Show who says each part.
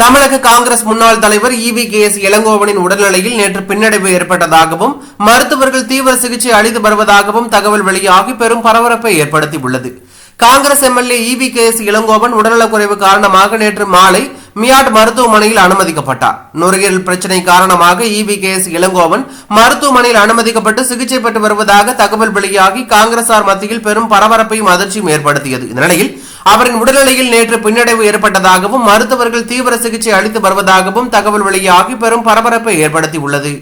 Speaker 1: தமிழக காங்கிரஸ் முன்னாள் தலைவர் இவி கே எஸ் இளங்கோவனின் உடல்நிலையில் நேற்று பின்னடைவு ஏற்பட்டதாகவும் மருத்துவர்கள் தீவிர சிகிச்சை அளித்து வருவதாகவும் தகவல் வெளியாகி பெரும் பரபரப்பை ஏற்படுத்தியுள்ளது. Congress MLA E V K Elangovan உடல்நலக்குறைவு காரணமாக நேற்று மாலை மியாட் மருத்துவமனையில் அனுமதிக்கப்பட்டார். நுரையீரல் பிரச்சனை காரணமாக இவி கே எஸ் இளங்கோவன் மருத்துவமனையில் அனுமதிக்கப்பட்டு சிகிச்சை பெற்று வருவதாக தகவல் வெளியாகி காங்கிரசார் மத்தியில் பெரும் பரபரப்பையும் அதிர்ச்சியும் ஏற்படுத்தியது. இந்த நிலையில் அவரின் உடல்நிலையில் நேற்று பின்னடைவு ஏற்பட்டதாகவும் மருத்துவர்கள் தீவிர சிகிச்சை அளித்து வருவதாகவும் தகவல் வெளியாகி பெரும் பரபரப்பை ஏற்படுத்தியுள்ளது.